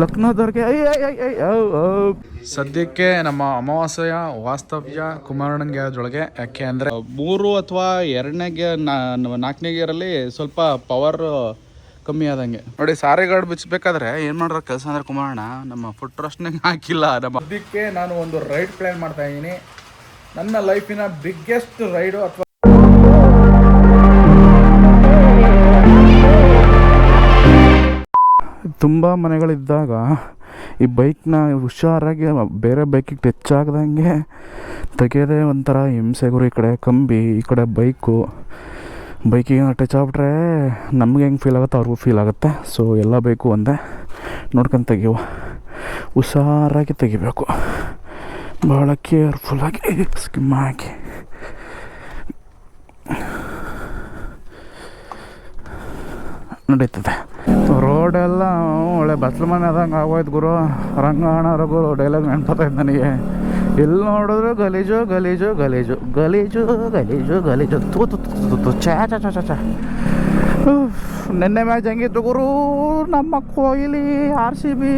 ಲಕ್ನೋದವ್ರಿಗೆ. ಸದ್ಯಕ್ಕೆ ನಮ್ಮ ಅಮಾವಾಸ್ಯ ವಾಸ್ತವ್ಯ ಕುಮಾರಣ್ಣನ ಗ್ಯಾರೇಜ್ ಯಾಕೆ ಅಂದರೆ ಮೂರು ಅಥವಾ ಎರಡನೇ ಗೇರ್ ನಾಲ್ಕನೇ ಗೇರಲ್ಲಿ ಸ್ವಲ್ಪ ಪವರ್ ಕಮ್ಮಿ ಆದಂಗೆ ನೋಡಿ ಸಾರಿ ಗಾರ್ಡ್ ಬಿಚ್ಚಬೇಕಾದ್ರೆ ಏನು ಮಾಡ್ರ ಕೆಲಸ ಅಂದ್ರೆ ಕುಮಾರಣ್ಣ ನಮ್ಮ ಫುಟ್ ಟ್ರಸ್ಟ್ನಾಗ ಹಾಕಿಲ್ಲ ನಮ್ಮ ಅದಕ್ಕೆ ನಾನು ಒಂದು ರೈಡ್ ಪ್ಲಾನ್ ಮಾಡ್ತಾ ಇದ್ದೀನಿ ನನ್ನ ಲೈಫಿನ ಬಿಗ್ಗೆಸ್ಟ್ ರೈಡು ಅಥವಾ ತುಂಬ ಮನೆಗಳಿದ್ದಾಗ ಈ ಬೈಕ್ನ ಹುಷಾರಾಗಿ ಬೇರೆ ಬೈಕಿಗೆ ಟಚ್ ಆಗ್ದಂಗೆ ತೆಗೆಯೋದೇ ಒಂಥರ ಹಿಂಸೆ ಗುರು ಈ ಕಡೆ ಕಂಬಿ, ಈ ಕಡೆ ಬೈಕು. ಬೈಕಿಗೆ ಟಚ್ ಆಗ್ಬಿಟ್ರೆ ನಮ್ಗೆ ಹೆಂಗೆ ಫೀಲ್ ಆಗುತ್ತೆ ಅವ್ರಿಗೂ ಫೀಲ್ ಆಗುತ್ತೆ. ಸೊ ಎಲ್ಲ ಬೈಕು ಒಂದೇ. ನೋಡ್ಕೊಂಡು ತೆಗಿಯುವ. ಹುಷಾರಾಗಿ ತೆಗಿಬೇಕು. ಭಾಳ ಕೇರ್ಫುಲ್ಲಾಗಿ ಸ್ಕಿಮ್ ಹಾಕಿ. ನಡೀತದೆ. ರೋಡೆಲ್ಲ ಒಳ್ಳೆ ಬಸ್ಲು ಮನೆ ಅದಂಗೆ ಆಗೋಯ್ತು ಗುರು ರಂಗಾಣ ರಘು ಡೈಲಾಗ್ ನೆನ್ಪತ್ತೈತೆ ನನಗೆ ಎಲ್ಲಿ ನೋಡಿದ್ರು ಗಲೀಜು ಗಲೀಜು ಗಲೀಜು ಗಲೀಜು ಗಲೀಜು ಗಲೀಜು ತೂ ತು ತು ಚಾ ಚಾ ಚಾ ಚಾ ನೆನ್ನೆ ಮ್ಯಾಚ್ ಹೆಂಗಿತ್ತು ಗುರು ನಮ್ಮ ಕೊಹ್ಲಿ ಆರ್ ಸಿ ಬಿ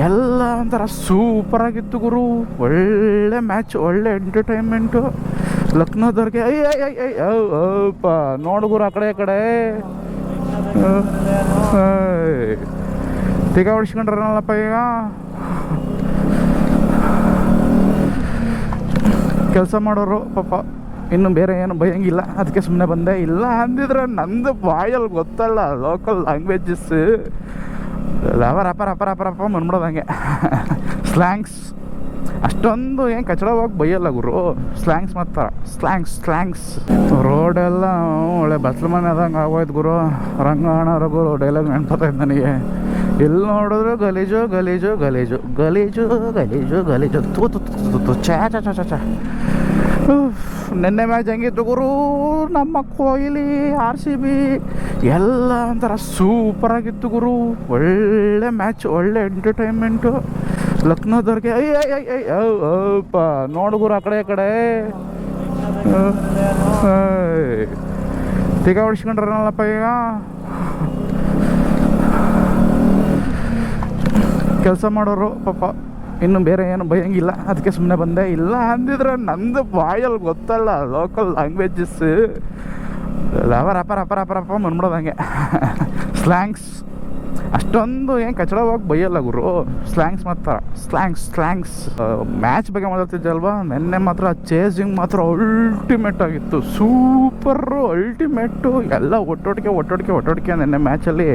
ಎಲ್ಲ ಒಂಥರ ಸೂಪರಾಗಿತ್ತು ಗುರು ಒಳ್ಳೆ ಮ್ಯಾಚ್ ಒಳ್ಳೆ ಎಂಟರ್ಟೈನ್ಮೆಂಟು ಲಕ್ನೋದವ್ರಿಗೆ ಅಯ್ಯ ಅಯ್ಯ ಅಯ್ಯ ಐ ಔ ಔಪ್ಪ ನೋಡು ಗುರು ಆ ಕಡೆ ಆ ಕಡೆ ತಿಗ ಹೊಡಿಸ್ಕೊಂಡ್ರಲ್ಲಪ್ಪ ಈಗ ಕೆಲಸ ಮಾಡೋರು ಪಾಪ ಇನ್ನು ಬೇರೆ ಏನು ಭಯಂಗಿಲ್ಲ ಅದಕ್ಕೆ ಸುಮ್ಮನೆ ಬಂದೆ ಇಲ್ಲ ಅಂದಿದ್ರೆ ನಂದು ಬಾಯಲ್ಲಿ ಗೊತ್ತಲ್ಲ ಲೋಕಲ್ ಲ್ಯಾಂಗ್ವೇಜಸ್ ಅಪರ ಅಪರ ಅಪರ ರಪ ರಪ ಬಂದ್ಬಿಡೋದಂಗೆ ಸ್ಲ್ಯಾಂಗ್ಸ್ ಅಷ್ಟೊಂದು ಏನು ಕಚಡವಾಗಿ ಬೈಯಲ್ಲ ಗುರು. ಸ್ಲ್ಯಾಂಗ್ಸ್ ಮಾಡ್ತಾರೆ ಸ್ಲ್ಯಾಂಗ್ಸ್ ಸ್ಲ್ಯಾಂಗ್ಸ್ ರೋಡೆಲ್ಲ ಒಳ್ಳೆ ಬಸ್ಲು ಮನೆ ಆದಂಗೆ ಆಗೋಯ್ತು ಗುರು. ರಂಗಾಣ ರಘು ಡೈಲಾಗ್ ನೆನ್ಪತ್ತೈತೆ ನನಗೆ. ಎಲ್ಲಿ ನೋಡಿದ್ರು ಗಲೀಜು ಗಲೀಜು ಗಲೀಜು ಗಲೀಜು ಗಲೀಜು ಗಲೀಜು. ತೂ ತು ಚಾ ಚಾ ಚಾ ಚಾ ನಿನ್ನೆ ನೆನ್ನೆ ಮ್ಯಾಚ್ ಹೆಂಗಿತ್ತು ಗುರು? ನಮ್ಮ ಕೊಹ್ಲಿ, ಆರ್ ಸಿ ಬಿ, ಎಲ್ಲ ಒಂಥರ ಸೂಪರಾಗಿತ್ತು ಗುರು. ಒಳ್ಳೆ ಮ್ಯಾಚ್, ಒಳ್ಳೆ ಎಂಟರ್ಟೈನ್ಮೆಂಟು ಲಕ್ನೋದವ್ರಿಗೆ ಐ ಐ ಐ ಐ ಔ ಔಪ್ಪ ನೋಡು ಗುರು ಆ ಕಡೆ ಆ ಕಡೆ ತಿಗ ಹೊಡಿಸ್ಕೊಂಡ್ರಲ್ಲಪ್ಪ ಈಗ ಕೆಲಸ ಮಾಡೋರು ಪಾಪ ಇನ್ನು ಬೇರೆ ಏನು ಭಯಂಗಿಲ್ಲ ಅದಕ್ಕೆ ಸುಮ್ಮನೆ ಬಂದೆ ಇಲ್ಲ ಅಂದಿದ್ರೆ ನಂದು ಬಾಯಲ್ಲಿ ಗೊತ್ತಲ್ಲ ಲೋಕಲ್ ಲ್ಯಾಂಗ್ವೇಜಸ್ ಅಪರ ಅಪರ ಅಪರ ಅಪ್ಪ ಬಂದ್ಬಿಡೋದು ಹಂಗೆ ಸ್ಲ್ಯಾಂಗ್ಸ್ ಅಷ್ಟೊಂದು ಏನು ಕಚಡವಾಗಿ ಬೈಯಲ್ಲ ಗುರು. ಸ್ಲ್ಯಾಂಗ್ಸ್ ಮಾತ್ರ. ಸ್ಲ್ಯಾಂಗ್ಸ್ ಸ್ಲ್ಯಾಂಗ್ಸ್ ಮ್ಯಾಚ್ ಬಗ್ಗೆ ಮಾತಾಡ್ತಿದ್ದಲ್ವಾ ನಿನ್ನೆ ಮಾತ್ರ ಚೇಸಿಂಗ್ ಮಾತ್ರ ಅಲ್ಟಿಮೇಟ್ ಆಗಿತ್ತು. ಸೂಪರು ಅಲ್ಟಿಮೇಟು ಎಲ್ಲ ಒಟ್ಟೊಟ್ಟಿಗೆ ಒಟ್ಟೊಟ್ಟಿಗೆ ಒಟ್ಟೊಟ್ಟಿಗೆ ನಿನ್ನೆ ಮ್ಯಾಚಲ್ಲಿ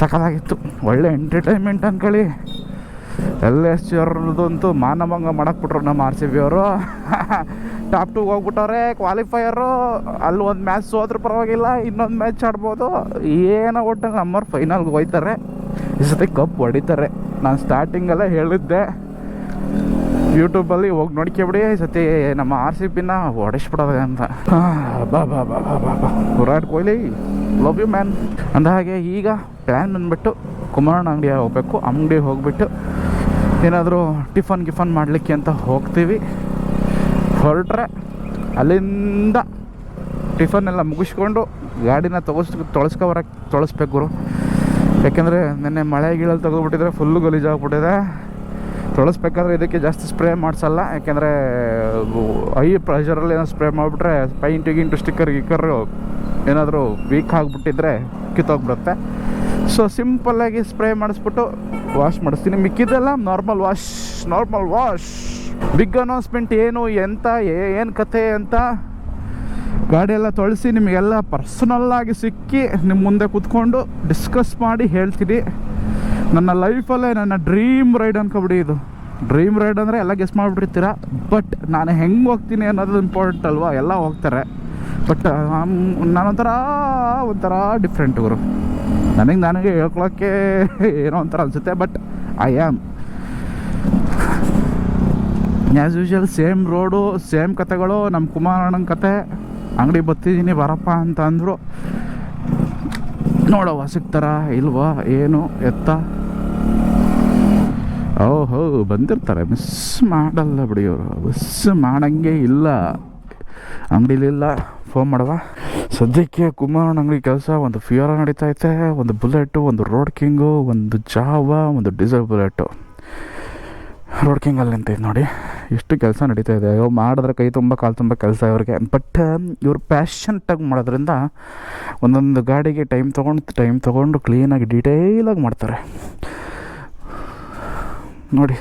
ಸಕಲಾಗಿತ್ತು. ಒಳ್ಳೆ ಎಂಟರ್ಟೈನ್ಮೆಂಟ್ ಅಂದ್ಕೊಳ್ಳಿ ಎಲ್ ಎಸ್ ಜಿ ಅವ್ರದ್ದಂತೂ ಮಾನಭಂಗ ಮಾಡಕ್ಬಿಟ್ರು ನಮ್ಮ ಆರ್ ಸಿ ಬಿ ಅವರು. ಟಾಪ್ ಟೂಗೆ ಹೋಗ್ಬಿಟ್ಟವ್ರೆ ಕ್ವಾಲಿಫೈಯರು ಅಲ್ಲಿ ಒಂದು ಮ್ಯಾಚ್ ಸೋದ್ರ ಪರವಾಗಿಲ್ಲ, ಇನ್ನೊಂದು ಮ್ಯಾಚ್ ಆಡ್ಬೋದು. ಏನೋ ಒಟ್ಟು ನಮ್ಮವ್ರು ಫೈನಲ್ಗೆ ಹೋಯ್ತಾರೆ. ಈ ಸತಿ ಕಪ್ ಹೊಡಿತಾರೆ. ನಾನು ಸ್ಟಾರ್ಟಿಂಗಲ್ಲೇ ಹೇಳಿದ್ದೆ. ಯೂಟ್ಯೂಬಲ್ಲಿ ಹೋಗಿ ನೋಡ್ಕೊಬಿಡಿ ಈ ಸತಿ ನಮ್ಮ ಆರ್ ಸಿ ಪಿನ ಹೊಡೆಸ್ಬಿಡೋದೆ ಅಂತ. ಬಾ ಬಾ ಬಾ ಬಾ ಬಾ ಬಾ. Virat Kohli love you man ಅಂದ ಹಾಗೆ ಈಗ ಪ್ಲ್ಯಾನ್ ಬಂದ್ಬಿಟ್ಟು ಕುಮಾರಣ್ಣ ಅಂಗಡಿಗೆ ಹೋಗಬೇಕು. ಅಂಗಡಿಗೆ ಹೋಗ್ಬಿಟ್ಟು ಏನಾದರೂ ಟಿಫನ್ ಗಿಫನ್ ಮಾಡಲಿಕ್ಕೆ ಅಂತ ಹೋಗ್ತೀವಿ. ಹೊರಟ್ರೆ ಅಲ್ಲಿಂದ ಟಿಫನ್ ಎಲ್ಲ ಮುಗಿಸ್ಕೊಂಡು ಗಾಡಿನ ತೊಗೊಸ್ ತೊಳಸ್ಕೊ ಬರೋಕ್ಕೆ ತೊಳಸ್ಬೇಕು ಗುರು. ಯಾಕೆಂದರೆ ನಿನ್ನೆ ಮಳೆ ಗೀಳಲ್ಲಿ ತೆಗೆದುಬಿಟ್ಟಿದ್ರೆ ಫುಲ್ಲು ಗಲೀಜಾಗ್ಬಿಟ್ಟಿದೆ ತೊಳಸ್ಬೇಕಾದ್ರೆ ಇದಕ್ಕೆ ಜಾಸ್ತಿ ಸ್ಪ್ರೇ ಮಾಡಿಸಲ್ಲ. ಯಾಕೆಂದರೆ ಹೈ ಪ್ರೆಷರಲ್ಲಿ ಏನೋ ಸ್ಪ್ರೇ ಮಾಡಿಬಿಟ್ರೆ ಪೈಂಟು ಗಿಂಟು ಸ್ಟಿಕ್ಕರ್ ಗಿಕ್ಕರು ಏನಾದರೂ ವೀಕ್ ಆಗಿಬಿಟ್ಟಿದ್ರೆ ಕಿತ್ತೋಗ್ಬಿಡುತ್ತೆ. ಸೊ ಸಿಂಪಲ್ಲಾಗಿ ಸ್ಪ್ರೇ ಮಾಡಿಸ್ಬಿಟ್ಟು ವಾಶ್ ಮಾಡಿಸ್ತೀನಿ. ಮಿಕ್ಕಿದ್ದೆಲ್ಲ normal wash normal wash. Big announcement ಏನು, ಎಂತ ಏನು ಕಥೆ ಅಂತ ಗಾಡಿ ಎಲ್ಲ ತೊಳಸಿ ನಿಮಗೆಲ್ಲ ಪರ್ಸನಲ್ಲಾಗಿ ಸಿಕ್ಕಿ ನಿಮ್ಮ ಮುಂದೆ ಕೂತ್ಕೊಂಡು ಡಿಸ್ಕಸ್ ಮಾಡಿ ಹೇಳ್ತೀನಿ. ನನ್ನ ಲೈಫಲ್ಲೇ ನನ್ನ ಡ್ರೀಮ್ ರೈಡ್ ಅನ್ಕೊಬಿಡಿ ಇದು. ಡ್ರೀಮ್ ರೈಡ್ ಅಂದರೆ ಎಲ್ಲ ಗೆಸ್ ಮಾಡಿಬಿಟ್ಟಿರ್ತೀರ? ಬಟ್ ನಾನು ಹೆಂಗೆ ಹೋಗ್ತೀನಿ ಅನ್ನೋದು ಇಂಪಾರ್ಟೆಂಟ್ ಅಲ್ವಾ? ಎಲ್ಲ ಹೋಗ್ತಾರೆ. ಬಟ್ ನಾನೊಂಥರ, ಒಂಥರ ಡಿಫ್ರೆಂಟ್ ಗುರು ನನಗೆ ನನಗೆ ಹೇಳ್ಕೊಳಕ್ಕೆ ಏನೋ ಒಂಥರ ಅನಿಸುತ್ತೆ but I am as usual same road same ಕತೆಗಳು ನಮ್ಮ ಕುಮಾರಣ್ಣನ ಕತೆ. ಅಂಗಡಿ ಬತ್ತಿದ್ದೀನಿ ಬರಪ್ಪ ಅಂತ ಅಂದರು. ನೋಡವ್ವ ಸಿಗ್ತಾರ, ಇಲ್ವಾ, ಏನು, ಎತ್ತ? ಓಹೋ, ಬಂದಿರ್ತಾರೆ. ಮಿಸ್ ಮಾಡಲ್ಲ ಬಿಡಿ ಅವರು. ಮಿಸ್ ಮಾಡಂಗೆ ಇಲ್ಲ. ಅಂಗಡಿಲಿಲ್ಲ. ಫೋನ್ ಮಾಡುವ ಸದ್ಯಕ್ಕೆ ಕುಮಾರಣ್ಣ ಅಂಗಡಿ ಕೆಲಸ, ಒಂದು ಫಿಯೋರ ನಡೀತಾ ಐತೆ, ಒಂದು ಬುಲೆಟು ಒಂದು ರೋಡ್ ಕಿಂಗು ಒಂದು ಜಾವ ಒಂದು ಡೀಸೆಲ್ ಬುಲೆಟು ರೋಡ್ ಕಿಂಗ್ ಕಿಂಗಲ್ಲಿ ನಿಂತೈತೆ ನೋಡಿ, ಎಷ್ಟು ಕೆಲಸ ನಡೀತಾ ಇದೆ. ಅಯ್ಯೋ, ಮಾಡಿದ್ರೆ ಕೈ ತುಂಬ, ಕಾಲು ತುಂಬ ಕೆಲಸ ಇವ್ರಿಗೆ. ಬಟ್ ಇವ್ರು ಪ್ಯಾಷಂಟಾಗಿ ಮಾಡೋದ್ರಿಂದ ಒಂದೊಂದು ಗಾಡಿಗೆ ಟೈಮ್ ತೊಗೊಂಡು ಟೈಮ್ ತೊಗೊಂಡು ಕ್ಲೀನಾಗಿ ಡೀಟೇಲಾಗಿ ಮಾಡ್ತಾರೆ. ನೋಡಿ,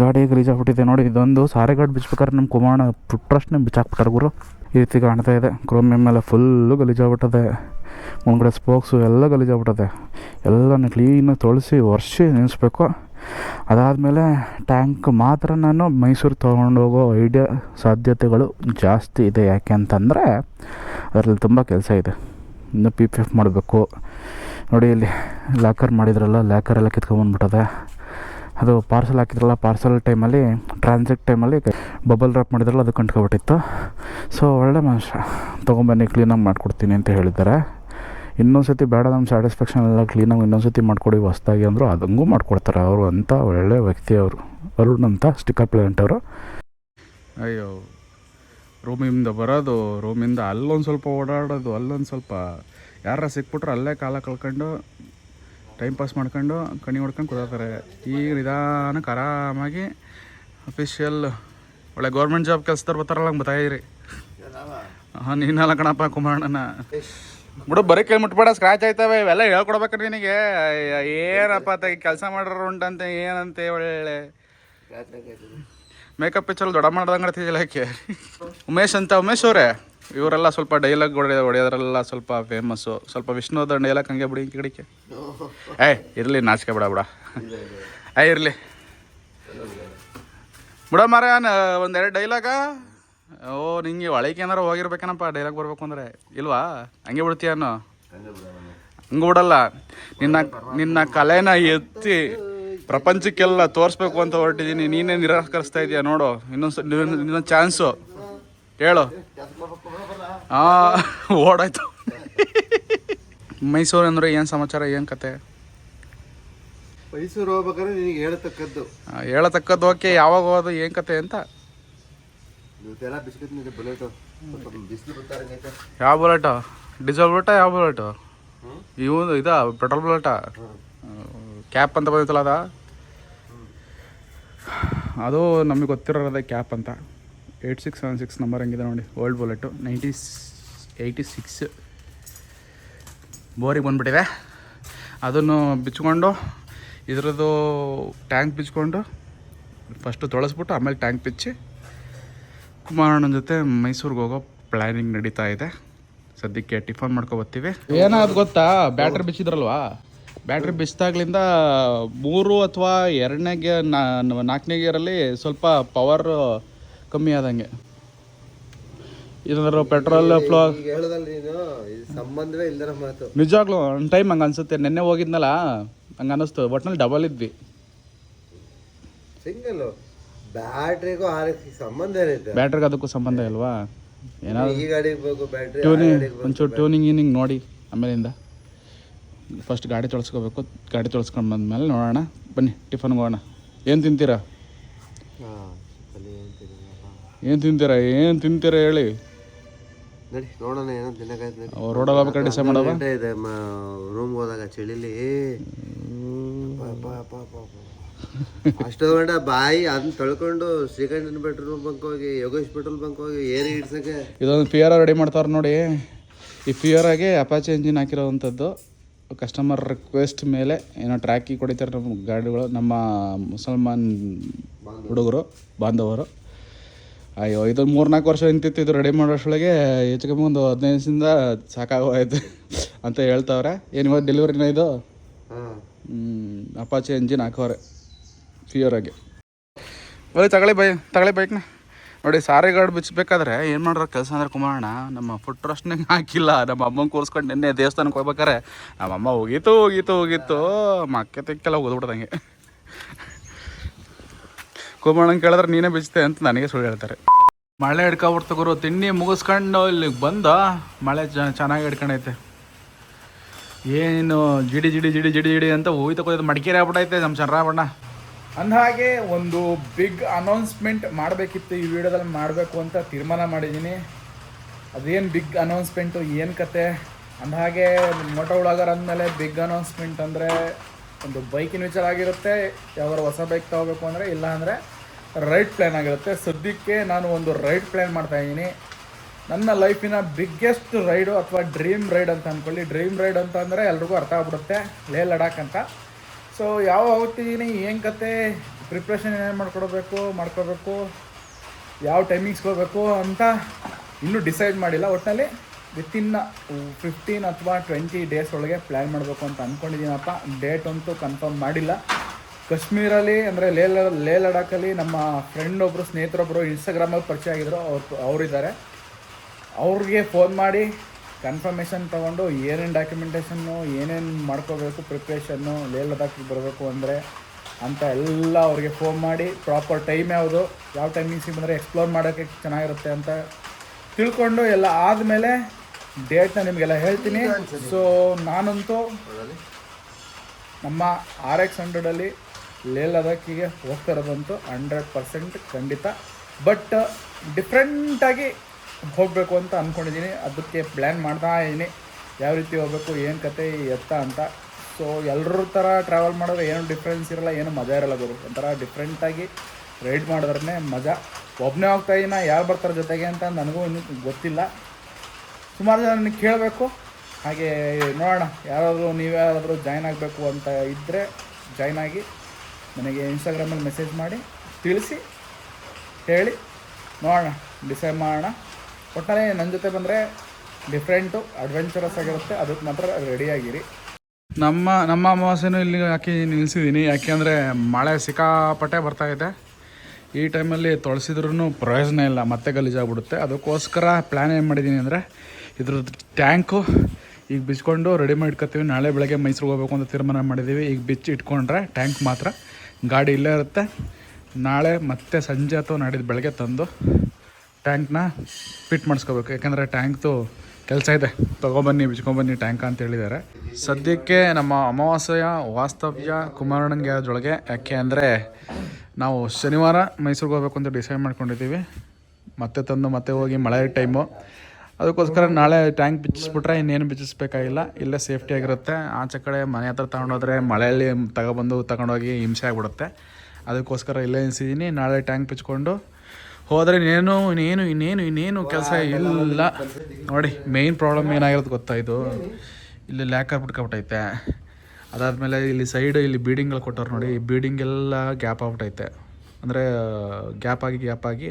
ಗಾಡಿ ಗಲೀಜಾಗ್ಬಿಟ್ಟಿದೆ ನೋಡಿ, ಇದೊಂದು ಸಾರೆಗಾಡು ಬಿಚ್ಬೇಕಾದ್ರೆ ನಮ್ಮ ಕುಮಾರಣ ಪುಟ್ರಷ್ಟನೇ ಬಿಚ್ಚಾಕ್ಬಿಟ್ಟಾರೆ ಗುರು. ಈ ರೀತಿ ಕಾಣ್ತಾ ಇದೆ. ಕ್ರೋಮ್ ಮೇಲೆ ಫುಲ್ಲು ಗಲೀಜಾಗ್ಬಿಟ್ಟದೆ ಮುಂದ್ಗಡೆ ಸ್ಪೋಕ್ಸು ಎಲ್ಲ ಗಲೀಜಾಗ್ಬಿಟ್ಟದೆ ಎಲ್ಲನೂ ಕ್ಲೀನಾಗಿ ತೊಳಸಿ ವರ್ಷಿ ನೆನೆಸ್ಬೇಕು ಅದಾದಮೇಲೆ ಟ್ಯಾಂಕ್ ಮಾತ್ರ ನಾನು ಮೈಸೂರು ತೊಗೊಂಡೋಗೋ ಐಡಿಯಾ ಸಾಧ್ಯತೆಗಳು ಜಾಸ್ತಿ ಇದೆ. ಯಾಕೆ ಅಂತಂದರೆ, ಅದರಲ್ಲಿ ತುಂಬ ಕೆಲಸ ಇದೆ. ಇನ್ನು ಪಿ ಪಿ ಎಫ್ ಮಾಡಬೇಕು. ನೋಡಿ, ಇಲ್ಲಿ ಲ್ಯಾಕರ್ ಮಾಡಿದ್ರಲ್ಲ ಲ್ಯಾಕರೆಲ್ಲ ಎಲ್ಲ ಕಿತ್ಕೊಂಬಂದ್ಬಿಟ್ಟದೆ ಅದು ಪಾರ್ಸಲ್ ಹಾಕಿದ್ರಲ್ಲ ಪಾರ್ಸಲ್ ಟೈಮಲ್ಲಿ ಟ್ರಾನ್ಸಿಟ್ ಟೈಮಲ್ಲಿ ಬಬಲ್ ಡ್ರಾಪ್ ಮಾಡಿದ್ರಲ್ಲ, ಅದು ಕಂಡ್ಕೊಬಿಟ್ಟಿತ್ತು. ಸೊ ಒಳ್ಳೆ ಮನುಷ್ಯ. ತೊಗೊಂಬನ್ನಿ ಕ್ಲೀನಾಗಿ ಮಾಡಿಕೊಡ್ತೀನಿ ಅಂತ ಹೇಳಿದ್ದಾರೆ. ಇನ್ನೊಂದು ಸತಿ ಬೇಡ ನಮ್ಮ ಸ್ಯಾಟಿಸ್ಫ್ಯಾಕ್ಷನ್ ಎಲ್ಲ ಕ್ಲೀನಾಗಿ ಇನ್ನೊಂದು ಸತಿ ಮಾಡಿಕೊಡಿ, ಹೊಸ್ದಾಗಿ ಅಂದರು ಅದಂಗೂ ಮಾಡಿಕೊಡ್ತಾರೆ. ಅವರು ಅಂತ ಒಳ್ಳೆ ವ್ಯಕ್ತಿ ಅವರು. ಅರುಣ್ ಅಂತ ಸ್ಟಿಕ್ಕರ್ ಪ್ಲೇಂಟ್ ಅವರು. ಅಯ್ಯೋ ರೂಮಿಂದ ಬರೋದು ರೂಮಿಂದ ಅಲ್ಲೊಂದು ಸ್ವಲ್ಪ ಓಡಾಡೋದು, ಅಲ್ಲೊಂದು ಸ್ವಲ್ಪ ಯಾರ ಸಿಕ್ಬಿಟ್ರೆ ಅಲ್ಲೇ ಕಾಲ ಕಳ್ಕೊಂಡು ಟೈಮ್ ಪಾಸ್ ಮಾಡ್ಕೊಂಡು ಕಣ್ಣಿ ಹೊಡ್ಕೊಂಡು ಕೂತಾರೆ ಈಗ ನಿಧಾನಕ್ಕೆ ಆರಾಮಾಗಿ ಅಫಿಷಿಯಲ್ ಒಳ್ಳೆ ಗೌರ್ಮೆಂಟ್ ಜಾಬ್ ಕೆಲಸದವ್ರು ಬರ್ತಾರಲ್ಲ, ಹಂಗೆ ಬತ್ತಾಯಿರಿ ಹಾಂ, ನೀನಲ್ಲ ಕಣಪ್ಪ ಕುಮಾರಣ್ಣನ. ಬಿಡು, ಬರೀ ಕೈ ಮುಟ್ಬೇಡ ಸ್ಕ್ರಾಚ್ ಆಯ್ತವೆ, ಇವೆಲ್ಲ ಹೇಳ್ಕೊಡ್ಬೇಕು ನಿನಗೆ. ಏನಪ್ಪ ತೆಗಿ ಕೆಲಸ ಮಾಡೋರು ಉಂಟಂತೆ, ಏನಂತೆ ಒಳ್ಳೆ ಮೇಕಪ್ ಪಿಚ್ಚಲ್ಲಿ ದೊಡ್ಡ ಮಾಡ್ದಂಗೆ ಯಾಕೆ ಉಮೇಶ್ ಅಂತ, ಉಮೇಶ್ ಅವರೇ? ಇವರೆಲ್ಲ ಸ್ವಲ್ಪ ಡೈಲಾಗ್ ಹೊಡೆಯ ಹೊಡೆಯೋದ್ರೆಲ್ಲ ಸ್ವಲ್ಪ ಫೇಮಸ್ಸು ಸ್ವಲ್ಪ ವಿಷ್ಣುವರ್ಧನ್ ಡೈಲಾಗ್ ಹಂಗೆ ಬಿಡಿ ಕಿಡಿಕೆ. ಏ, ಇರಲಿ, ನಾಚಿಕೆ ಬಿಡ ಬಿಡ. ಏ, ಇರಲಿ. ಬಿಡ ಮರ ಒಂದೆರಡು ಡೈಲಾಗ ಓ, ನಿಂಗೆ ಒಳಗೆ ಏನಾರು ಹೋಗಿರ್ಬೇಕೇನಪ್ಪ ಡೈಲಾಗ್ ಬರ್ಬೇಕು ಅಂದ್ರೆ? ಇಲ್ವಾ? ಹಂಗೆ ಬಿಡ್ತೀಯ ಅನ್ನೋ? ಹಂಗೆ ಬಿಡಲ್ಲ. ನಿನ್ನ ನಿನ್ನ ಕಲೆನ ಎತ್ತಿ ಪ್ರಪಂಚಕ್ಕೆಲ್ಲ ತೋರಿಸ್ಬೇಕು ಅಂತ ಹೊರಟಿದ್ದೀನಿ. ನೀನೇ ನಿರಾಕರಿಸ್ತಾ ಇದೀಯ ನೋಡು. ಇನ್ನೊಂದು ಇನ್ನೊಂದು ಚಾನ್ಸು ಹೇಳು ಹಾಂ ಓಡಾಯ್ತು. ಮೈಸೂರು ಅಂದ್ರೆ ಏನು ಸಮಾಚಾರ ಏನು ಕತೆ? ಮೈಸೂರು ಹೋಗ್ಬೇಕಾದ್ರೆ ನಿನಗೆ ಹೇಳತಕ್ಕದ್ದು. ಹೇಳತಕ್ಕದ್ದು ಓಕೆ ಯಾವಾಗ ಹೋಗೋದು ಏನು ಕತೆ ಅಂತ? ಯಾವ ಬುಲೆಟ್? ಡೀಸೆಲ್ ಬುಲೆಟ ಯಾವ ಬುಲೆಟು? ಇವು ಇದ ಪೆಟ್ರೋಲ್ ಬುಲೆಟಾ? ಕ್ಯಾಪ್ ಅಂತ ಬಂದಿತ್ತಲ್ಲ ಅದ? ಅದು ನಮಗೆ ಗೊತ್ತಿರೋದೇ ಕ್ಯಾಪ್ ಅಂತ. Eight six seven six number ಹಂಗಿದೆ ನೋಡಿ old bullet ninety eighty six. ಬೋರಿಗೆ ಬಂದುಬಿಟ್ಟಿದೆ ಅದನ್ನು ಬಿಚ್ಕೊಂಡು, ಇದರದ್ದು ಟ್ಯಾಂಕ್ ಬಿಚ್ಕೊಂಡು ಫಸ್ಟು ತೊಳಸ್ಬಿಟ್ಟು, ಆಮೇಲೆ ಟ್ಯಾಂಕ್ ಬಿಚ್ಚಿ, ಕುಮಾರಣ್ಣನ ಜೊತೆ ಮೈಸೂರಿಗೆ ಹೋಗೋ ಪ್ಲ್ಯಾನಿಂಗ್ ನಡೀತಾ ಇದೆ. ಸದ್ಯಕ್ಕೆ ಟಿಫನ್ ಮಾಡ್ಕೊ ಬರ್ತೀವಿ. ಏನಾದ್ರು ಗೊತ್ತಾ? ಬ್ಯಾಟ್ರಿ ಬಿಚ್ಚಿದ್ರಲ್ವಾ? ಬ್ಯಾಟ್ರಿ ಬಿಚ್ಚಿದಾಗ್ಲಿಂದ ಮೂರು ಅಥವಾ ಎರಡನೇ ಗೇರ್ ನಾಲ್ಕನೇ ಗೇರಲ್ಲಿ ಸ್ವಲ್ಪ ಪವರ್ ಕಮ್ಮಿ ಆದಂಗೆ. ಇದ್ರ ಪೆಟ್ರೋಲ್ ಫ್ಲೋ ಸಂಬಂಧವೇ ಇಲ್ದರ ಮಾತು. ನಿಜವಾಗ್ಲೂ ಒಂದು ಟೈಮ್ ಹಂಗೆ ಅನ್ಸುತ್ತೆ. ನಿನ್ನೆ ಹೋಗಿದ್ನಲ್ಲ ಹಂಗೆ ಅನ್ನಿಸ್ತು ಒಟ್ನಲ್ಲಿ ಡಬಲ್ ಇದ್ವಿ. ಸಿಂಗಲ್ ಬ್ಯಾಟ್ರಿಗೂ ಆರಕ್ಕೆ ಸಂಬಂಧ ಇರುತ್ತೆ ಬ್ಯಾಟ್ರಿಗೆ ಅದಕ್ಕೂ ಸಂಬಂಧ ಇಲ್ವಾ? ಏನಾದ್ರು ಈ ಗಾಡಿಗೆ ಬೇಕು ಬ್ಯಾಟ್ರಿ ಟ್ಯೂನಿಂಗ್ ಒಂಚೂರು ಟ್ಯೂನಿಂಗ್ ಗೀನಿಂಗ್ ನೋಡಿ ಆಮೇಲಿಂದ. ಫಸ್ಟ್ ಗಾಡಿ ತೊಳ್ಸ್ಕೋಬೇಕು. ಗಾಡಿ ತೊಳ್ಸ್ಕೊಂಡು ಬಂದ್ಮೇಲೆ ನೋಡೋಣ. ಬನ್ನಿ ಟಿಫನ್ಗೆ ಹೋಗೋಣ. ಏನು ತಿಂತೀರಾ? ಏನು ತಿಂತೀರಾ ಏನು ತಿಂತೀರಾ ಹೇಳಿ. ನಡಿ ನೋಡೋಣ ಏನೋ ತಿನ್ನಕಾಯ್ತು ರೋಡಲ್ಲಿ ಹೋಗ್ಬೇಕಾದ್ರೆ ಡಿಸೈಡ್ ಮಾಡವ? ಗಂಟೆ ಇದೆ ರೂಮ್ಗೆ ಹೋದಾಗ ಚಳಿಲಿ. ಗಂಟೆ ಬಾಯಿ ಅದನ್ನ ತಳ್ಕೊಂಡು ಶ್ರೀಕಂಠನ ಪೆಟ್ರೋಲ್ ಬಂಕ್ ಹೋಗಿ ಯೋಗೇಶ್ ಪೆಟ್ರೋಲ್ ಬಂಕ್ ಹೋಗಿ ಏರಿ ಇಡ್ಸಕ್ಕೆ ಇದೊಂದು ಫಿಯರ್ ರೆಡಿ ಮಾಡ್ತಾರೆ ನೋಡಿ. ಈ ಫಿಯರಾಗೆ ಅಪಾಚೆ ಇಂಜಿನ್ ಹಾಕಿರೋವಂಥದ್ದು. ಕಸ್ಟಮರ್ ರಿಕ್ವೆಸ್ಟ್ ಮೇಲೆ ಏನೋ ಟ್ರ್ಯಾಕಿಗೆ ಕೊಡಿತಾರೆ ನಮ್ಮ ಗಾಡಿಗಳು ನಮ್ಮ ಮುಸಲ್ಮಾನ್ ಹುಡುಗರು ಬಾಂಧವರು. ಅಯ್ಯೋ ಇದು ಮೂರ್ನಾಲ್ಕು ವರ್ಷ ನಿಂತಿತ್ತು ಇದು ರೆಡಿ ಮಾಡೋಷ್ಟೊಳಗೆ ಹೆಚ್ಚು ಕಮ್ಮಿ ಒಂದು ಹದಿನೈದು ದಿವಸದಿಂದ ಸಾಕಾಗೋಯ್ತು ಅಂತ ಹೇಳ್ತಾವ್ರೆ. ಏನು ಇವತ್ತು ಡೆಲಿವರಿನ ಇದು? ಹ್ಮ್ ಅಪಾಚೆ ಎಂಜಿನ್ ಹಾಕೋರೆ ಫಿಯರಾಗೆ ಬರೀ ತಗೊಳ್ಳಿ ಬೈ ತಗೊಳ್ಳಿ ಬೈಕ್ನ ನೋಡಿ ಸಾರಿ ಗಾರ್ಡ್ ಬಿಚ್ಚಬೇಕಾದ್ರೆ ಏನು ಮಾಡ್ರ ಕೆಲಸ ಅಂದ್ರೆ ಕುಮಾರಣ್ಣ ನಮ್ಮ ಫುಟ್ ರಸ್ಟ್ನಾಗ ಹಾಕಿಲ್ಲ ನಮ್ಮ ಅಮ್ಮನ ಕೂರಿಸ್ಕೊಂಡು ನಿನ್ನೆ ದೇವಸ್ಥಾನಕ್ಕೆ ಹೋಗ್ಬೇಕಾರೆ ನಮ್ಮಮ್ಮ ಹೋಗಿತ್ತು ಹೋಗಿತ್ತು ಹೋಗಿತ್ತು ಮಕ್ಕೆ ತೆಕ್ಕೆಲ್ಲ ಓದ್ಬಿಡ್ದಂಗೆ ಕುಮಾರಣ್ಣ ಕೇಳಿದ್ರೆ ನೀನೇ ಬಿಚ್ಚತೆ ಅಂತ ನನಗೆ ಸುಳ್ಳು ಹೇಳ್ತಾರೆ. ಮಳೆ ಹಿಡ್ಕೊಬಿಡ್ತು ತಿಂಡಿ ಮುಗಿಸ್ಕೊಂಡು ಇಲ್ಲಿಗೆ ಬಂದ, ಮಳೆ ಚೆನ್ನಾಗಿ ಹಿಡ್ಕೊಂಡೈತೆ. ಏನು ಜಿಡಿ ಜಿಡಿ ಜಿಡಿ ಜಿಡಿ ಜಿಡಿ ಅಂತ ಹೋಗಿ ಕೋಯ್ತು ಮಡಿಕೇರಿ ಆಗ್ಬಿಟ್ಟೈತೆ ನಮ್ಮ ಅಂದ ಅಂದಹಾಗೆ ಒಂದು ಬಿಗ್ ಅನೌನ್ಸ್ಮೆಂಟ್ ಮಾಡಬೇಕಿತ್ತು ಈ ವಿಡಿಯೋದಲ್ಲಿ ಮಾಡಬೇಕು ಅಂತ ತೀರ್ಮಾನ ಮಾಡಿದ್ದೀನಿ. ಅದೇನು ಬಿಗ್ ಅನೌನ್ಸ್ಮೆಂಟು ಏನು ಕತೆ? ಅಂದಹಾಗೆ ಮೋಟೋ ಉಳಾಗರ್ ಅಂದಮೇಲೆ ಬಿಗ್ ಅನೌನ್ಸ್ಮೆಂಟ್ ಅಂದರೆ ಒಂದು ಬೈಕಿನ ವಿಚಾರ ಆಗಿರುತ್ತೆ. ಯಾವ್ದಾರು ಹೊಸ ಬೈಕ್ ತೊಗೋಬೇಕು ಅಂದರೆ ಇಲ್ಲ ಅಂದರೆ ರೈಡ್ ಪ್ಲ್ಯಾನ್ ಆಗಿರುತ್ತೆ. ಸದ್ಯಕ್ಕೆ ನಾನು ಒಂದು ರೈಡ್ ಪ್ಲ್ಯಾನ್ ಮಾಡ್ತಾಯಿದ್ದೀನಿ ನನ್ನ ಲೈಫಿನ ಬಿಗ್ಗೆಸ್ಟ್ ರೈಡು ಅಥವಾ ಡ್ರೀಮ್ ರೈಡ್ ಅಂತ ಅಂದ್ಕೊಳ್ಳಿ ಡ್ರೀಮ್ ರೈಡ್ ಅಂತ ಅಂದರೆ ಎಲ್ರಿಗೂ ಅರ್ಥ ಆಗ್ಬಿಡುತ್ತೆ. ಲೇ ಲಡಾಖ್ ಅಂತ. ಸೊ ಯಾವ ಹೋಗ್ತಿದ್ದೀನಿ? ಏನು ಕತೆ? ಪ್ರಿಪ್ರೇಷನ್ ಏನೇನು ಮಾಡ್ಕೊಡ್ಬೇಕು? ಮಾಡ್ಕೋಬೇಕು ಯಾವ ಟೈಮಿಂಗ್ಸ್ಗೆ ಹೋಗಬೇಕು ಅಂತ ಇನ್ನೂ ಡಿಸೈಡ್ ಮಾಡಿಲ್ಲ. ಒಟ್ಟಿನಲ್ಲಿ ವಿತಿನ್ ಫಿಫ್ಟೀನ್ ಅಥವಾ ಟ್ವೆಂಟಿ ಡೇಸ್ ಒಳಗೆ ಪ್ಲ್ಯಾನ್ ಮಾಡಬೇಕು ಅಂತ ಅಂದ್ಕೊಂಡಿದ್ದೀನಪ್ಪ ಡೇಟ್ ಅಂತೂ ಕನ್ಫರ್ಮ್ ಮಾಡಿಲ್ಲ. ಕಾಶ್ಮೀರಲ್ಲಿ ಅಂದರೆ ಲೇ ಲ- ಲೇ ಲಡಾಖಲ್ಲಿ ನಮ್ಮ ಫ್ರೆಂಡ್ ಒಬ್ಬರು ಸ್ನೇಹಿತರೊಬ್ಬರು ಇನ್ಸ್ಟಾಗ್ರಾಮಲ್ಲಿ ಪರಿಚಯ ಆಗಿದ್ರು. ಅವ್ರು ಅವರಿದ್ದಾರೆ. ಅವ್ರಿಗೆ ಫೋನ್ ಮಾಡಿ ಕನ್ಫರ್ಮೇಷನ್ ತೊಗೊಂಡು ಏನೇನು ಡಾಕ್ಯುಮೆಂಟೇಷನ್ನು ಏನೇನು ಮಾಡ್ಕೋಬೇಕು ಪ್ರಿಪ್ರೇಷನ್ನು ಲೇ ಲಡಾಖಿಗೆ ಬರಬೇಕು ಅಂದರೆ ಅಂತ ಎಲ್ಲ ಅವ್ರಿಗೆ ಫೋನ್ ಮಾಡಿ ಪ್ರಾಪರ್ ಟೈಮ್ ಯಾವುದು ಯಾವ ಟೈಮಿಂಗ್ಸಿಗೆ ಬಂದರೆ ಎಕ್ಸ್ಪ್ಲೋರ್ ಮಾಡೋಕ್ಕೆ ಚೆನ್ನಾಗಿರುತ್ತೆ ಅಂತ ತಿಳ್ಕೊಂಡು ಎಲ್ಲ ಆದಮೇಲೆ ಡೇಟ್ನ ನಿಮಗೆಲ್ಲ ಹೇಳ್ತೀನಿ. ಸೊ ನಾನಂತೂ ನಮ್ಮ ಆರ್ ಎಕ್ಸ್ ಹಂಡ್ರೆಡಲ್ಲಿ ಲೇ ಲದಾಖಿಗೆ ಹೋಗ್ತಾ ಇರೋದಂತೂ ಹಂಡ್ರೆಡ್ ಪರ್ಸೆಂಟ್ ಖಂಡಿತ. ಬಟ್ ಡಿಫ್ರೆಂಟಾಗಿ ಹೋಗಬೇಕು ಅಂತ ಅಂದ್ಕೊಂಡಿದ್ದೀನಿ ಅದಕ್ಕೆ ಪ್ಲ್ಯಾನ್ ಮಾಡ್ತಾ ಇದ್ದೀನಿ ಯಾವ ರೀತಿ ಹೋಗಬೇಕು, ಏನು ಕತೆ, ಎತ್ತ ಅಂತ. ಸೊ ಎಲ್ಲರ ಥರ ಟ್ರಾವೆಲ್ ಮಾಡಿದ್ರೆ ಏನು ಡಿಫ್ರೆನ್ಸ್ ಇರಲ್ಲ, ಏನು ಮಜಾ ಇರಲ್ಲ ಗುರು. ಒಂಥರ ಡಿಫ್ರೆಂಟಾಗಿ ರೈಡ್ ಮಾಡಿದ್ರೆ ಮಜಾ. ಒಬ್ಬನೇ ಹೋಗ್ತಾ ಇದ್ದೀನ ಯಾರು ಬರ್ತಾರೆ ಜೊತೆಗೆ ಅಂತ ನನಗೂ ಇನ್ನೂ ಗೊತ್ತಿಲ್ಲ. ಸುಮಾರು ಜನ ಕೇಳಬೇಕು. ಹಾಗೆ ನೋಡೋಣ, ಯಾರಾದರೂ ನೀವ್ಯಾರಾದರೂ ಜಾಯ್ನ್ ಆಗಬೇಕು ಅಂತ ಇದ್ದರೆ ಜಾಯ್ನ್ ಆಗಿ ನನಗೆ ಇನ್ಸ್ಟಾಗ್ರಾಮಲ್ಲಿ ಮೆಸೇಜ್ ಮಾಡಿ, ತಿಳಿಸಿ, ಹೇಳಿ. ನೋಡೋಣ ಡಿಸೈಡ್ ಮಾಡೋಣ. ಒಟ್ಟಾರೆ ನನ್ನ ಜೊತೆ ಬಂದರೆ ಡಿಫ್ರೆಂಟು ಅಡ್ವೆಂಚರಸ್ ಆಗಿರುತ್ತೆ. ಅದಕ್ಕೆ ಮಾತ್ರ ರೆಡಿಯಾಗಿರಿ ನಮ್ಮ ನಮ್ಮ ಅಮಾವಾಸ್ಯೆನೂ ಇಲ್ಲಿ ಯಾಕೆ ನಿಲ್ಲಿಸಿದ್ದೀನಿ ಯಾಕೆಂದರೆ ಮಳೆ ಸಿಕ್ಕಾಪಟ್ಟೆ ಬರ್ತಾ ಇದೆ. ಈ ಟೈಮಲ್ಲಿ ತೊಳಸಿದ್ರೂ ಪ್ರಯೋಜನ ಇಲ್ಲ, ಮತ್ತೆ ಗಲೀಜಾಗ್ಬಿಡುತ್ತೆ. ಅದಕ್ಕೋಸ್ಕರ ಪ್ಲ್ಯಾನ್ ಏನು ಮಾಡಿದ್ದೀನಿ ಅಂದರೆ, ಇದ್ರದ್ದು ಟ್ಯಾಂಕು ಈಗ ಬಿಚ್ಕೊಂಡು ರೆಡಿ ಮಾಡಿ ಇಟ್ಕೊತೀವಿ ನಾಳೆ ಬೆಳಗ್ಗೆ ಮೈಸೂರಿಗೆ ಹೋಗ್ಬೇಕು ಅಂತ ತೀರ್ಮಾನ ಮಾಡಿದ್ದೀವಿ. ಈಗ ಬಿಚ್ಚಿ ಇಟ್ಕೊಂಡ್ರೆ ಟ್ಯಾಂಕ್ ಮಾತ್ರ. ಗಾಡಿ ಇಲ್ಲೇ ಇರುತ್ತೆ. ನಾಳೆ ಮತ್ತೆ ಸಂಜೆ ಅಥವಾ ನಾಡಿದ್ದು ಬೆಳಗ್ಗೆ ತಂದು ಟ್ಯಾಂಕ್ನ ಫಿಟ್ ಮಾಡಿಸ್ಕೋಬೇಕು. ಯಾಕಂದರೆ ಟ್ಯಾಂಕ್ದು ಕೆಲಸ ಇದೆ. ತೊಗೊಬನ್ನಿ, ಬಿಚ್ಕೊಂಬನ್ನಿ ಟ್ಯಾಂಕ್ ಅಂತ ಹೇಳಿದ್ದಾರೆ. ಸದ್ಯಕ್ಕೆ ನಮ್ಮ ಅಮಾವಾಸ್ಯೆಯ ವಾಸ್ತವ್ಯ ಕುಮಾರಣ್ಣಂಗ್ಯಾರದೊಳಗೆ ಯಾಕೆ ಅಂದರೆ ನಾವು ಶನಿವಾರ ಮೈಸೂರಿಗೆ ಹೋಗ್ಬೇಕು ಅಂತ ಡಿಸೈಡ್ ಮಾಡ್ಕೊಂಡಿದ್ದೀವಿ. ಮತ್ತೆ ತಂದು ಮತ್ತೆ ಹೋಗಿ ಮಳೆ ಟೈಮು. ಅದಕ್ಕೋಸ್ಕರ ನಾಳೆ ಟ್ಯಾಂಕ್ ಬಿಚ್ಚಿಸ್ಬಿಟ್ರೆ ಇನ್ನೇನು ಬಿಚ್ಚಿಸ್ಬೇಕಾಗಿಲ್ಲ. ಇಲ್ಲೇ ಸೇಫ್ಟಿ ಆಗಿರುತ್ತೆ. ಆಚೆ ಕಡೆ ಮನೆ ಹತ್ರ ತಗೊಂಡೋದ್ರೆ ಮಳೆಯಲ್ಲಿ ತಗೊಬಂದು ತಗೊಂಡೋಗಿ ಹಿಂಸೆ ಆಗಿಬಿಡುತ್ತೆ. ಅದಕ್ಕೋಸ್ಕರ ಇಲ್ಲೇ ನಿಲ್ಸಿದ್ದೀನಿ. ನಾಳೆ ಟ್ಯಾಂಕ್ ಬಿಚ್ಕೊಂಡು ಹೋದರೆ ಇನ್ನೇನು ಇನ್ನೇನು ಇನ್ನೇನು ಇನ್ನೇನು ಕೆಲಸ ಇಲ್ಲ. ನೋಡಿ ಮೇಯ್ನ್ ಪ್ರಾಬ್ಲಮ್ ಏನಾಗಿರೋದು ಗೊತ್ತಾಯಿತು ಇಲ್ಲಿ ಲ್ಯಾಕ್ ಆಗ್ಬಿಟ್ಕೊಬಿಟ್ಟೈತೆ. ಅದಾದಮೇಲೆ ಇಲ್ಲಿ ಸೈಡ್ ಇಲ್ಲಿ ಬೀಡಿಂಗ್ಗಳು ಕೊಟ್ಟವ್ರು ನೋಡಿ, ಈ ಬೀಡಿಂಗ್ ಎಲ್ಲ ಗ್ಯಾಪ್ ಆಗ್ಬಿಟ್ಟೈತೆ. ಅಂದರೆ ಗ್ಯಾಪ್ ಆಗಿ ಗ್ಯಾಪ್ ಆಗಿ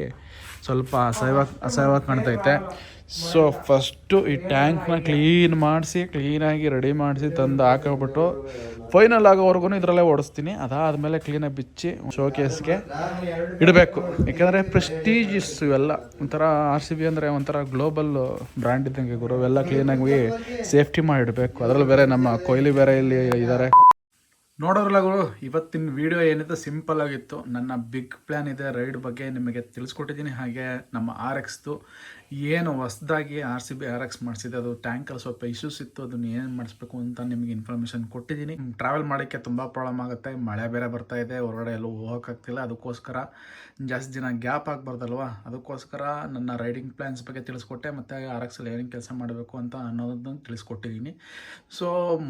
ಸ್ವಲ್ಪ ಅಸಹ್ಯವಾಗಿ ಅಸಹ್ಯವಾಗಿ ಕಾಣ್ತೈತೆ. ಸೊ ಫಸ್ಟು ಈ ಟ್ಯಾಂಕ್ನ ಕ್ಲೀನ್ ಮಾಡಿಸಿ ಕ್ಲೀನಾಗಿ ರೆಡಿ ಮಾಡಿಸಿ ತಂದು ಹಾಕೋಬಿಟ್ಟು ಫೈನಲ್ ಆಗೋವರೆಗೂ ಇದರಲ್ಲೇ ಓಡಿಸ್ತೀನಿ. ಅದಾದಮೇಲೆ ಕ್ಲೀನಾಗಿ ಬಿಚ್ಚಿ ಶೋಕೇಸ್ಗೆ ಇಡಬೇಕು. ಯಾಕೆಂದರೆ ಪ್ರೆಸ್ಟೀಜಸ್ ಇವೆಲ್ಲ. ಒಂಥರ ಆರ್ ಸಿ ಬಿ ಅಂದರೆ ಒಂಥರ ಗ್ಲೋಬಲ್ ಬ್ರ್ಯಾಂಡ್ ಇದ್ದಂಗೆ ಗುರು. ಇವೆಲ್ಲ ಕ್ಲೀನಾಗಿ ಸೇಫ್ಟಿ ಮಾಡಿ ಇಡಬೇಕು. ಅದರಲ್ಲೂ ಬೇರೆ ನಮ್ಮ ಕೊಹ್ಲಿ ಬೇರೆ ಇಲ್ಲಿ ಇದ್ದಾರೆ. ನೋಡೋರಲ್ಲ ಗುರು, ಇವತ್ತಿನ ವಿಡಿಯೋ ಏನಿದೆ ಸಿಂಪಲ್ ಆಗಿತ್ತು. ನನ್ನ ಬಿಗ್ ಪ್ಲ್ಯಾನ್ ಇದೆ ರೈಡ್ ಬಗ್ಗೆ ನಿಮಗೆ ತಿಳಿಸ್ಕೊಟ್ಟಿದ್ದೀನಿ. ಹಾಗೆ ನಮ್ಮ ಆರ್ ಎಕ್ಸ್ದು ಏನು ಹೊಸ್ದಾಗಿ R C B R X ಮಾಡಿಸಿದೆ, ಅದು ಟ್ಯಾಂಕಲ್ಲಿ ಸ್ವಲ್ಪ ಇಶ್ಯೂಸ್ ಇತ್ತು, ಅದನ್ನು ಏನು ಮಾಡಿಸ್ಬೇಕು ಅಂತ ನಿಮಗೆ ಇನ್ಫಾರ್ಮೇಷನ್ ಕೊಟ್ಟಿದ್ದೀನಿ. ಟ್ರಾವೆಲ್ ಮಾಡೋಕ್ಕೆ ತುಂಬ ಪ್ರಾಬ್ಲಮ್ ಆಗುತ್ತೆ, ಮಳೆ ಬೇರೆ ಬರ್ತಾ ಇದೆ, ಹೊರಗಡೆ ಎಲ್ಲೂ ಹೋಗೋಕ್ಕಾಗ್ತಿಲ್ಲ ಅದಕ್ಕೋಸ್ಕರ ಜಾಸ್ತಿ ದಿನ ಗ್ಯಾಪ್ ಆಗಬಾರ್ದಲ್ವಾ? ಅದಕ್ಕೋಸ್ಕರ ನನ್ನ ರೈಡಿಂಗ್ ಪ್ಲ್ಯಾನ್ಸ್ ಬಗ್ಗೆ ತಿಳಿಸ್ಕೊಟ್ಟೆ, ಮತ್ತು ಆರ್ ಎಕ್ಸಲ್ಲಿ ಏನೇನು ಕೆಲಸ ಮಾಡಬೇಕು ಅಂತ ಅನ್ನೋದನ್ನು ತಿಳಿಸ್ಕೊಟ್ಟಿದ್ದೀನಿ. ಸೊ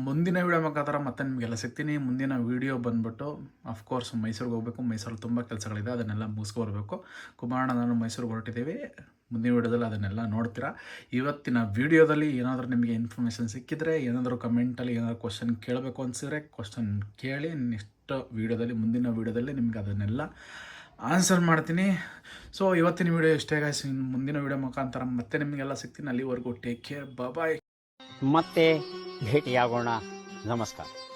ಮುಂದಿನ ವಿಡಿಯೋ ಮುಖಾಂತರ ಮತ್ತೆ ನಿಮಗೆಲ್ಲ ಸಿಗ್ತೀನಿ. ಮುಂದಿನ ವೀಡಿಯೋ ಬಂದ್ಬಿಟ್ಟು ಅಫ್ಕೋರ್ಸ್ ಮೈಸೂರಿಗೆ ಹೋಗಬೇಕು. ಮೈಸೂರಲ್ಲಿ ತುಂಬ ಕೆಲಸಗಳಿದೆ. ಅದನ್ನೆಲ್ಲ ಮುಗಿಸ್ಕೊಬರ್ಬೇಕು ಕುಮಾರಣ್ಣ, ನಾನು ಮೈಸೂರಿಗೆ ಹೊರಟಿದ್ದೀವಿ. ಮುಂದಿನ ವಿಡಿಯೋದಲ್ಲಿ ಅದನ್ನೆಲ್ಲ ನೋಡ್ತೀರಾ. ಇವತ್ತಿನ ವಿಡಿಯೋದಲ್ಲಿ ಏನಾದರೂ ನಿಮಗೆ ಇನ್ಫಾರ್ಮೇಷನ್ ಸಿಕ್ಕಿದ್ರೆ, ಏನಾದರೂ ಕಮೆಂಟಲ್ಲಿ ಏನಾದರೂ ಕ್ವಶನ್ ಕೇಳಬೇಕು ಅನಿಸಿದ್ರೆ ಕ್ವಶನ್ ಕೇಳಿ ನೆಕ್ಸ್ಟ್ ವೀಡಿಯೋದಲ್ಲಿ, ಮುಂದಿನ ವೀಡಿಯೋದಲ್ಲಿ ನಿಮಗೆ ಅದನ್ನೆಲ್ಲ ಆನ್ಸರ್ ಮಾಡ್ತೀನಿ. ಸೊ ಇವತ್ತಿನ ವೀಡಿಯೋ ಇಷ್ಟೇ ಗಾಯ್ಸ್ ಮುಂದಿನ ವೀಡಿಯೋ ಮುಖಾಂತರ ಮತ್ತೆ ನಿಮಗೆಲ್ಲ ಸಿಗ್ತೀನಿ. ಅಲ್ಲಿವರೆಗೂ ಟೇಕ್ ಕೇರ್ ಬಾಯ್ ಮತ್ತೆ ಭೇಟಿಯಾಗೋಣ. ನಮಸ್ಕಾರ.